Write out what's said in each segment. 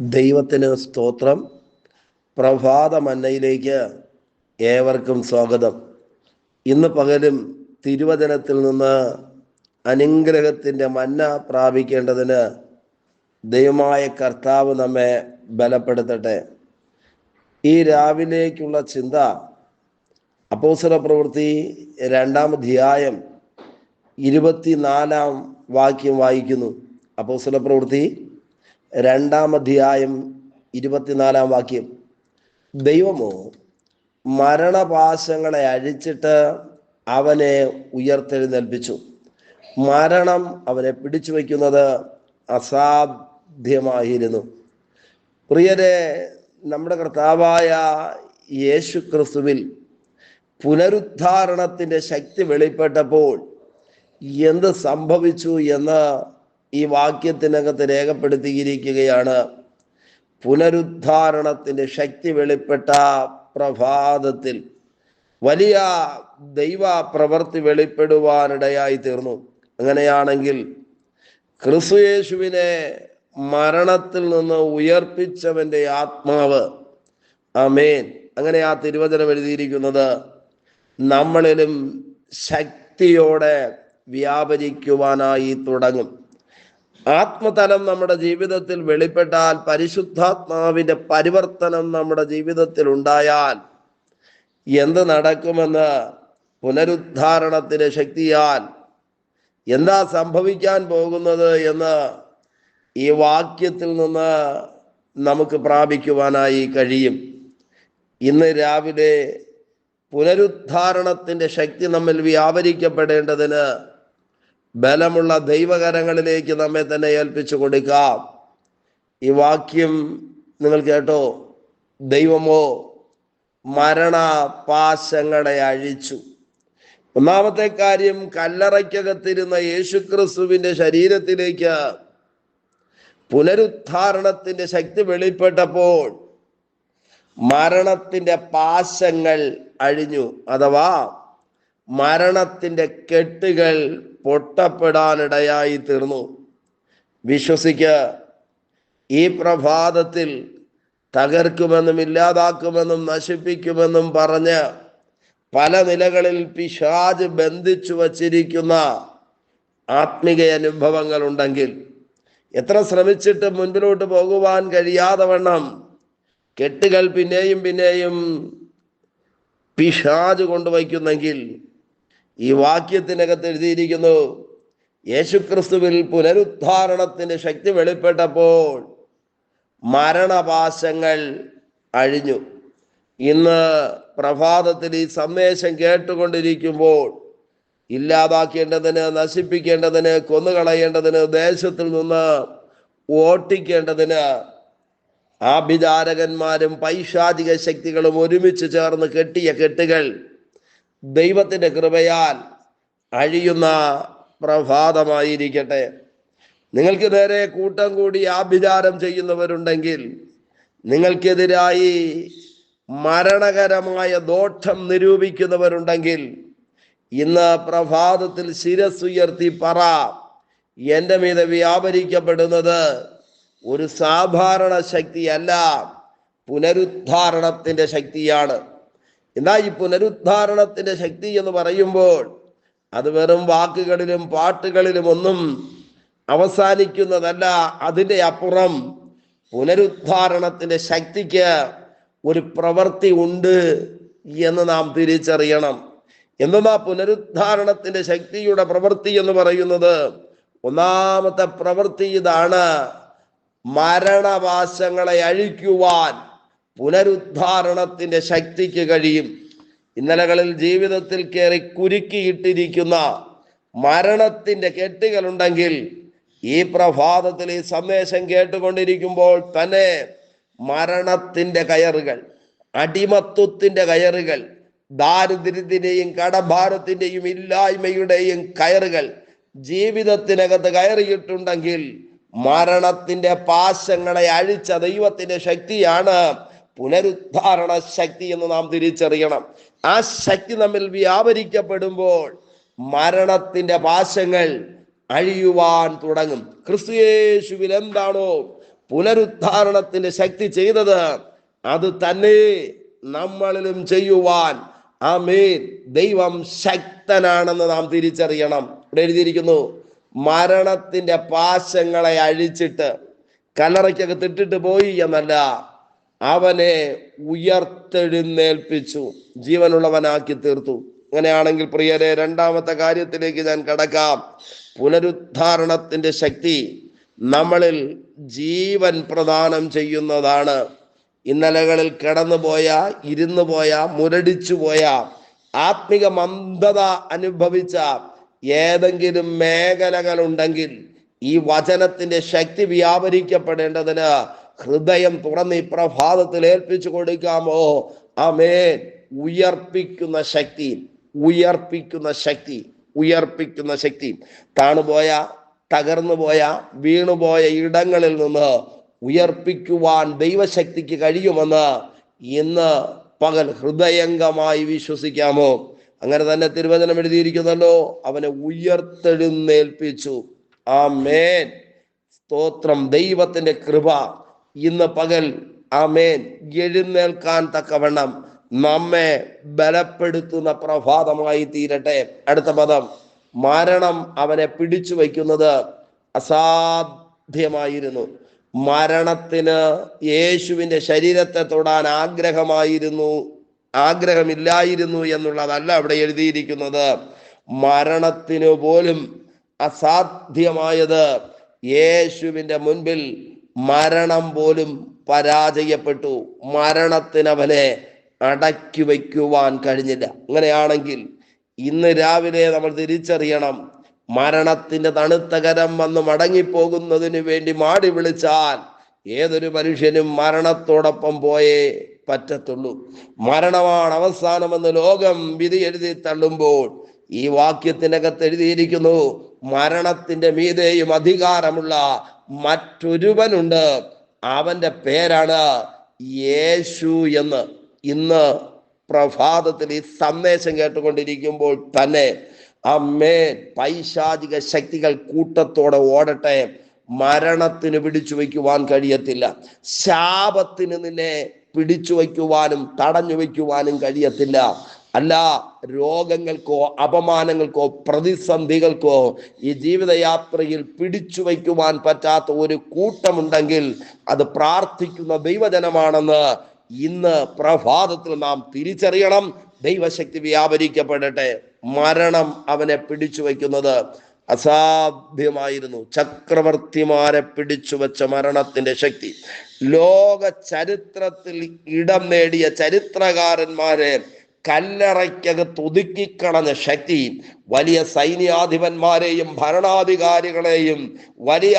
ദൈവത്തിന് സ്തോത്രം. പ്രഭാത മന്നയിലേക്ക് ഏവർക്കും സ്വാഗതം. ഇന്ന് പകലും തിരുവചനത്തിൽ നിന്ന് അനുഗ്രഹത്തിന്റെ മന്ന പ്രാപിക്കേണ്ടതിന് ദൈവമായ കർത്താവ് നമ്മെ ബലപ്പെടുത്തട്ടെ. ഈ രാവിലേക്കുള്ള ചിന്ത അപ്പോസര പ്രവൃത്തി രണ്ടാം അധ്യായം ഇരുപത്തിനാലാം വാക്യം വായിക്കുന്നു. അപ്പോസല പ്രവൃത്തി രണ്ടാം അധ്യായം ഇരുപത്തിനാലാം വാക്യം. ദൈവമോ മരണപാശങ്ങളെ അഴിച്ചിട്ട് അവനെ ഉയർത്തെഴുന്നേൽപ്പിച്ചു. മരണം അവനെ പിടിച്ചു വയ്ക്കുന്നത് അസാധ്യമായിരുന്നു. പ്രിയരെ നമ്മുടെ കർത്താവായ യേശു ക്രിസ്തുവിൽ പുനരുദ്ധാരണത്തിന്റെ ശക്തി വെളിപ്പെട്ടപ്പോൾ എന്ത് സംഭവിച്ചു എന്ന് ഈ വാക്യത്തിനകത്ത് രേഖപ്പെടുത്തിയിരിക്കുകയാണ്. പുനരുദ്ധാരണത്തിന്റെ ശക്തി വെളിപ്പെട്ട പ്രഭാതത്തിൽ വലിയ ദൈവ പ്രവൃത്തി വെളിപ്പെടുവാനിടയായി തീർന്നു. അങ്ങനെയാണെങ്കിൽ ക്രിസ്തുയേശുവിനെ മരണത്തിൽ നിന്ന് ഉയർപ്പിച്ചവന്റെ ആത്മാവ് അമേൻ അങ്ങനെ ആ തിരുവചനം എഴുതിയിരിക്കുന്നത് നമ്മളിലും ശക്തിയോടെ വ്യാപരിക്കുവാനായി തുടങ്ങും. ആത്മതലം നമ്മുടെ ജീവിതത്തിൽ വെളിപ്പെട്ടാൽ പരിശുദ്ധാത്മാവിന്റെ പരിവർത്തനം നമ്മുടെ ജീവിതത്തിൽ ഉണ്ടായാൽ എന്ത് നടക്കുമെന്ന് പുനരുദ്ധാരണത്തിന്റെ ശക്തിയാൽ എന്താ സംഭവിക്കാൻ പോകുന്നത് എന്ന് ഈ വാക്യത്തിൽ നിന്ന് നമുക്ക് പ്രാപിക്കുവാനായി കഴിയും. ഇന്ന് രാവിലെ പുനരുദ്ധാരണത്തിന്റെ ശക്തി നമ്മിൽ വ്യാപരിക്കപ്പെടേണ്ടതിന് ബലമുള്ള ദൈവകരങ്ങളിലേക്ക് നമ്മെ തന്നെ ഏൽപ്പിച്ചു കൊടുക്കാം. ഈ വാക്യം നിങ്ങൾ കേട്ടോ? ദൈവമോ മരണ പാശങ്ങളെ അഴിച്ചു. ഒന്നാമത്തെ കാര്യം കല്ലറയ്ക്കകത്തിരുന്ന യേശുക്രിസ്തുവിന്റെ ശരീരത്തിലേക്ക് പുനരുദ്ധാരണത്തിന്റെ ശക്തി വെളിപ്പെട്ടപ്പോൾ മരണത്തിന്റെ പാശങ്ങൾ അഴിഞ്ഞു. അഥവാ മരണത്തിന്റെ കെട്ടുകൾ പൊട്ടപ്പെടാനിടയായി തീർന്നു. വിശ്വസിക്ക ഈ പ്രഭാതത്തിൽ തകർക്കുമെന്നും ഇല്ലാതാക്കുമെന്നും നശിപ്പിക്കുമെന്നും പറഞ്ഞ് പല നിലകളിൽ പിശാജ് ബന്ധിച്ചു വച്ചിരിക്കുന്ന ആത്മീക അനുഭവങ്ങൾ ഉണ്ടെങ്കിൽ എത്ര ശ്രമിച്ചിട്ട് മുൻപിലോട്ട് പോകുവാൻ കഴിയാതെ വണ്ണം കെട്ടുകൾ പിന്നെയും പിന്നെയും പിശാജ് കൊണ്ടുവയ്ക്കുന്നെങ്കിൽ ഈ വാക്യത്തിനകത്ത് എഴുതിയിരിക്കുന്നു യേശുക്രിസ്തുവിൽ പുനരുദ്ധാരണത്തിന്റെ ശക്തി വെളിപ്പെട്ടപ്പോൾ മരണപാശങ്ങൾ അഴിഞ്ഞു. ഇന്ന് പ്രഭാതത്തിൽ ഈ സന്ദേശം കേട്ടുകൊണ്ടിരിക്കുമ്പോൾ ഇല്ലാതാക്കേണ്ടതിന് നശിപ്പിക്കേണ്ടതിന് കൊന്നുകളയേണ്ടതിന് ദേശത്തിൽ നിന്ന് ഓട്ടിക്കേണ്ടതിന് ആഭിചാരകന്മാരും പൈശാചിക ശക്തികളും ഒരുമിച്ച് ചേർന്ന് കെട്ടിയ കെട്ടുകൾ ദൈവത്തിന്റെ കൃപയാൽ അഴിയുന്ന പ്രഭാതമായിരിക്കട്ടെ. നിങ്ങൾക്ക് നേരെ കൂട്ടം കൂടി ആഭിചാരം ചെയ്യുന്നവരുണ്ടെങ്കിൽ നിങ്ങൾക്കെതിരായി മരണകരമായ ദോഷം നിരൂപിക്കുന്നവരുണ്ടെങ്കിൽ ഇന്ന് പ്രഭാതത്തിൽ ശിരസുയർത്തി പറ എന്റെ മീതെ വ്യാപരിക്കപ്പെടുന്നത് ഒരു സാധാരണ ശക്തിയല്ല പുനരുദ്ധാരണത്തിന്റെ ശക്തിയാണ്. എന്നാ ഈ പുനരുദ്ധാരണത്തിന്റെ ശക്തി എന്ന് പറയുമ്പോൾ അത് വെറും വാക്കുകളിലും പാട്ടുകളിലും ഒന്നും അവസാനിക്കുന്നതല്ല. അതിന്റെ അപ്പുറം പുനരുദ്ധാരണത്തിന്റെ ശക്തിക്ക് ഒരു പ്രവൃത്തി ഉണ്ട് എന്ന് നാം തിരിച്ചറിയണം. എന്തെന്നാ പുനരുദ്ധാരണത്തിന്റെ ശക്തിയുടെ പ്രവൃത്തി എന്ന് പറയുന്നത്? ഒന്നാമത്തെ പ്രവൃത്തി ഇതാണ് മരണവാസങ്ങളെ അഴിക്കുവാൻ. പുനരുദ്ധാരണത്തിന്റെ ശക്തിക്ക് കഴിയും. ഇന്നലകളിൽ ജീവിതത്തിൽ കയറി കുരുക്കിയിട്ടിരിക്കുന്ന മരണത്തിന്റെ കെട്ടുകളുണ്ടെങ്കിൽ ഈ പ്രഭാതത്തിൽ ഈ സന്ദേശം കേട്ടുകൊണ്ടിരിക്കുമ്പോൾ തന്നെ മരണത്തിന്റെ കയറുകൾ അടിമത്വത്തിന്റെ കയറുകൾ ദാരിദ്ര്യത്തിന്റെയും കടഭാരത്തിന്റെയും ഇല്ലായ്മയുടെയും കയറുകൾ ജീവിതത്തിനകത്ത് കയറിയിട്ടുണ്ടെങ്കിൽ മരണത്തിന്റെ പാശങ്ങളെ അഴിച്ച ദൈവത്തിന്റെ ശക്തിയാണ് പുനരുദ്ധാരണ ശക്തി എന്ന് നാം തിരിച്ചറിയണം. ആ ശക്തി നമ്മിൽ വ്യാപരിക്കപ്പെടുമ്പോൾ മരണത്തിന്റെ പാശങ്ങൾ അഴിയുവാൻ തുടങ്ങും. ക്രിസ്തുയേശുവിൽ എന്താണോ പുനരുദ്ധാരണത്തിന്റെ ശക്തി ചെയ്തത് അത് തന്നെ നമ്മളിലും ചെയ്യുവാൻ. ആമേൻ. ദൈവം ശക്തനാണെന്ന് നാം തിരിച്ചറിയണം. ഇവിടെ എഴുതിയിരിക്കുന്നു മരണത്തിന്റെ പാശങ്ങളെ അഴിച്ചിട്ട് കല്ലറയ്ക്കകത്ത് ഇട്ടിട്ട് പോയി എന്നല്ല. അവനെ ഉയർത്തെഴുന്നേൽപ്പിച്ചു. ജീവനുള്ളവനാക്കി തീർത്തു. അങ്ങനെയാണെങ്കിൽ പ്രിയരെ രണ്ടാമത്തെ കാര്യത്തിലേക്ക് ഞാൻ കടക്കാം. പുനരുദ്ധാരണത്തിന്റെ ശക്തി നമ്മളിൽ ജീവൻ പ്രദാനം ചെയ്യുന്നതാണ്. ഇന്നലകളിൽ കിടന്നുപോയ ഇരുന്നു പോയ മുരടിച്ചു പോയ ആത്മിക മന്ദത അനുഭവിച്ച ഏതെങ്കിലും മേഖലകൾ ഉണ്ടെങ്കിൽ ഈ വചനത്തിന്റെ ശക്തി വ്യാപരിക്കപ്പെടേണ്ടതിന് ഹൃദയം തുറന്ന് ഈ പ്രഭാതത്തിൽ ഏൽപ്പിച്ചു കൊടുക്കാമോ? ആമേൻ. ഉയർപ്പിക്കുന്ന ശക്തി ഉയർപ്പിക്കുന്ന ശക്തി ഉയർപ്പിക്കുന്ന ശക്തി. താണുപോയ തകർന്നു പോയ വീണുപോയ ഇടങ്ങളിൽ നിന്ന് ഉയർപ്പിക്കുവാൻ ദൈവശക്തിക്ക് കഴിയുമെന്ന് ഇന്ന് പകൽ ഹൃദയംഗമായി വിശ്വസിക്കാമോ? അങ്ങനെ തന്നെ തിരുവചനം എഴുതിയിരിക്കുന്നല്ലോ അവനെ ഉയർത്തെഴുന്നേൽപ്പിച്ചു. ആ മേൻ സ്തോത്രം ദൈവത്തിന്റെ കൃപ ഇന്ന് പകൽ ആമേൻ. എഴുന്നേൽക്കാൻ തക്കവണ്ണം നമ്മെ ബലപ്പെടുത്തുന്ന പ്രഭാതമായി തീരട്ടെ. അടുത്ത പദം മരണം അവനെ പിടിച്ചു വയ്ക്കുന്നത് അസാധ്യമായിരുന്നു. മരണത്തിന് യേശുവിന്റെ ശരീരത്തെ തൊടാൻ ആഗ്രഹമായിരുന്നു ആഗ്രഹമില്ലായിരുന്നു എന്നുള്ളതല്ല അവിടെ എഴുതിയിരിക്കുന്നത്. മരണത്തിനു പോലും അസാധ്യമായത് യേശുവിന്റെ മുൻപിൽ മരണം പോലും പരാജയപ്പെട്ടു. മരണത്തിന് അടക്കി വയ്ക്കുവാൻ കഴിഞ്ഞില്ല. അങ്ങനെയാണെങ്കിൽ ഇന്ന് രാവിലെ നമ്മൾ തിരിച്ചറിയണം. മരണത്തിന്റെ തണുത്ത കരം വന്ന് മടങ്ങിപ്പോകുന്നതിന് വേണ്ടി മാടി വിളിച്ചാൽ ഏതൊരു മനുഷ്യനും മരണത്തോടൊപ്പം പോയേ പറ്റത്തുള്ളൂ. മരണമാണ് അവസാനമെന്ന് ലോകം വിധി എഴുതി തള്ളുമ്പോൾ ഈ വാക്യത്തിനകത്ത് എഴുതിയിരിക്കുന്നു മരണത്തിന്റെ മീതെയും അധികാരമുള്ള മറ്റൊരുവനുണ്ട്. അവന്റെ പേരാണ് യേശു എന്ന്. ഇന്ന് പ്രഭാതത്തിൽ ഈ സന്ദേശം കേട്ടുകൊണ്ടിരിക്കുമ്പോൾ തന്നെ അമ്മേ പൈശാചിക ശക്തികൾ കൂട്ടത്തോടെ ഓടട്ടെ. മരണത്തിന് പിടിച്ചു വയ്ക്കുവാൻ കഴിയത്തില്ല. ശാപത്തിന് നിന്നെ പിടിച്ചു വയ്ക്കുവാനും തടഞ്ഞു വയ്ക്കുവാനും കഴിയത്തില്ല. അല്ല രോഗങ്ങൾക്കോ അപമാനങ്ങൾക്കോ പ്രതിസന്ധികൾക്കോ ഈ ജീവിതയാത്രയിൽ പിടിച്ചു വയ്ക്കുവാൻ പറ്റാത്ത ഒരു കൂട്ടമുണ്ടെങ്കിൽ അത് പ്രാർത്ഥിക്കുന്ന ദൈവജനമാണെന്ന് ഇന്ന് പ്രഭാതത്തിൽ നാം തിരിച്ചറിയണം. ദൈവശക്തി വ്യാപരിക്കപ്പെടട്ടെ. മരണം അവനെ പിടിച്ചു വയ്ക്കുന്നത് അസാധ്യമായിരുന്നു. ചക്രവർത്തിമാരെ പിടിച്ചു വെച്ച മരണത്തിന്റെ ശക്തി. ലോക ചരിത്രത്തിൽ ഇടം നേടിയ ചരിത്രകാരന്മാരെ കല്ലറയ്ക്കകത്ത് ഒതുക്കിക്കളഞ്ഞ ശക്തി വലിയ സൈന്യാധിപന്മാരെയും ഭരണാധികാരികളെയും വലിയ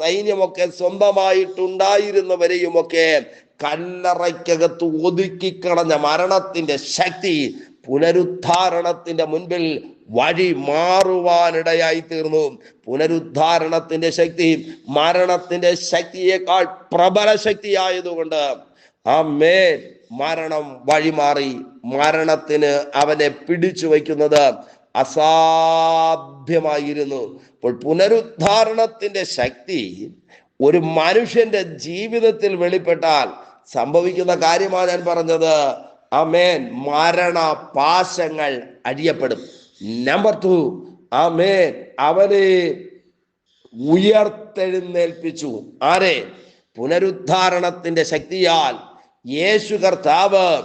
സൈന്യമൊക്കെ സ്വന്തമായിട്ടുണ്ടായിരുന്നവരെയും ഒക്കെ കല്ലറയ്ക്കകത്ത് ഒതുക്കിക്കളഞ്ഞ മരണത്തിന്റെ ശക്തി പുനരുദ്ധാരണത്തിന്റെ മുൻപിൽ വഴി മാറുവാനിടയായി തീർന്നു. പുനരുദ്ധാരണത്തിന്റെ ശക്തി മരണത്തിന്റെ ശക്തിയേക്കാൾ പ്രബല ശക്തിയായതുകൊണ്ട് ആ മേൽ മരണം വഴിമാറി മരണത്തിന് അവനെ പിടിച്ചു വയ്ക്കുന്നത് അസാധ്യമായിരുന്നു. അപ്പോൾ പുനരുദ്ധാരണത്തിന്റെ ശക്തി ഒരു മനുഷ്യന്റെ ജീവിതത്തിൽ വെളിപ്പെട്ടാൽ സംഭവിക്കുന്ന കാര്യമാണ് ഞാൻ പറഞ്ഞത്. അമേൻ മരണ പാശങ്ങൾ അഴിയപ്പെടും നമ്പർ ടു അമേൻ അവനെ ഉയർത്തെഴുന്നേൽപ്പിച്ചു. ആരെ? പുനരുദ്ധാരണത്തിന്റെ ശക്തിയാൽ യേശു കർത്താവ്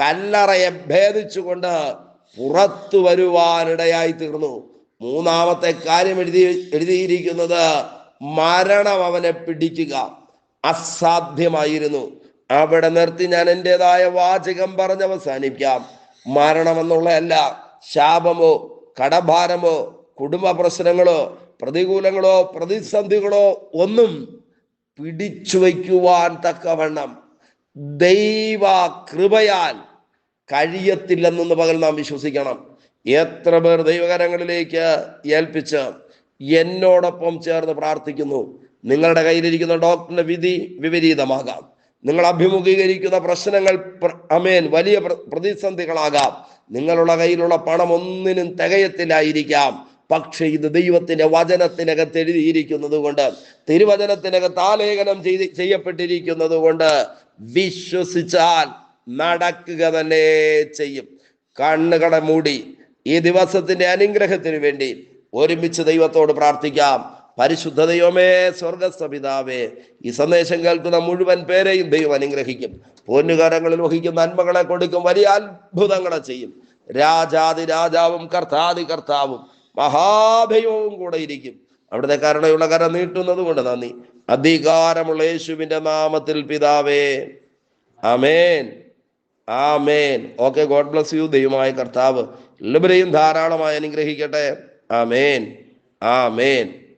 കല്ലറയെ ഭേദിച്ചുകൊണ്ട് പുറത്തു വരുവാനിടയായി തീർന്നു. മൂന്നാമത്തെ കാര്യം എഴുതി എഴുതിയിരിക്കുന്നത് മരണം അവനെ പിടിക്കുക. അസാധ്യമായിരുന്നു. അവിടെ നിർത്തി ഞാൻ എന്റെതായ വാചകം പറഞ്ഞ് അവസാനിക്കാം മരണമെന്നുള്ളതല്ല ശാപമോ കടഭാരമോ കുടുംബ പ്രശ്നങ്ങളോ പ്രതികൂലങ്ങളോ പ്രതിസന്ധികളോ ഒന്നും പിടിച്ചു വയ്ക്കുവാൻ തക്കവണ്ണം ദൈവ കൃപയാൽ കഴിയത്തില്ലെന്നൊന്ന് പകൽ നാം വിശ്വസിക്കണം. എത്ര പേർ ദൈവകരങ്ങളിലേക്ക് ഏൽപ്പിച്ച് എന്നോടൊപ്പം ചേർന്ന് പ്രാർത്ഥിക്കുന്നു. നിങ്ങളുടെ കയ്യിലിരിക്കുന്ന ഡോക്ടറിന്റെ വിധി വിപരീതമാകാം. നിങ്ങൾ അഭിമുഖീകരിക്കുന്ന പ്രശ്നങ്ങൾ പ്ര- അമേൻ വലിയ പ്ര- പ്രതിസന്ധികളാകാം. നിങ്ങളുടെ കയ്യിലുള്ള പണം ഒന്നിനും തികയത്തില്ലായിരിക്കാം. പക്ഷെ ഇത് ദൈവത്തിന്റെ വചനത്തിനകത്ത് എഴുതിയിരിക്കുന്നത് കൊണ്ട് തിരുവചനത്തിനകത്ത് ആലേഖനം ചെയ്ത് ചെയ്യപ്പെട്ടിരിക്കുന്നത് കൊണ്ട് വിശ്വസിച്ചാൽ നടക്കുക തന്നെ ചെയ്യും. കണ്ണുകട മൂടി ഈ ദിവസത്തിന്റെ അനുഗ്രഹത്തിന് വേണ്ടി ഒരുമിച്ച് ദൈവത്തോട് പ്രാർത്ഥിക്കാം. പരിശുദ്ധ ദൈവമേ സ്വർഗസ്ഥ പിതാവേ ഈ സന്ദേശം കേൾക്കുന്ന മുഴുവൻ പേരെയും ദൈവം അനുഗ്രഹിക്കും. പൊന്നുകാരങ്ങളിൽ വഹിക്കുന്ന നന്മകളെ കൊടുക്കും വലിയ അത്ഭുതങ്ങളെ ചെയ്യും. രാജാതി രാജാവും കർത്താതി കർത്താവും. മഹാദൈവവും കൂടെ ഇരിക്കും. അവിടുത്തെ കരുണയുള്ള കര നീട്ടുന്നത് കൊണ്ട് നന്ദി. അധികാരമുള്ള യേശുവിന്റെ നാമത്തിൽ പിതാവേ. Amen amen. Okay God bless you. ദൈവമായ കർത്താവ്. എല്ലാവരെയും ധാരാളമായി അനുഗ്രഹിക്കട്ടെ. ആമേൻ. ആമേൻ.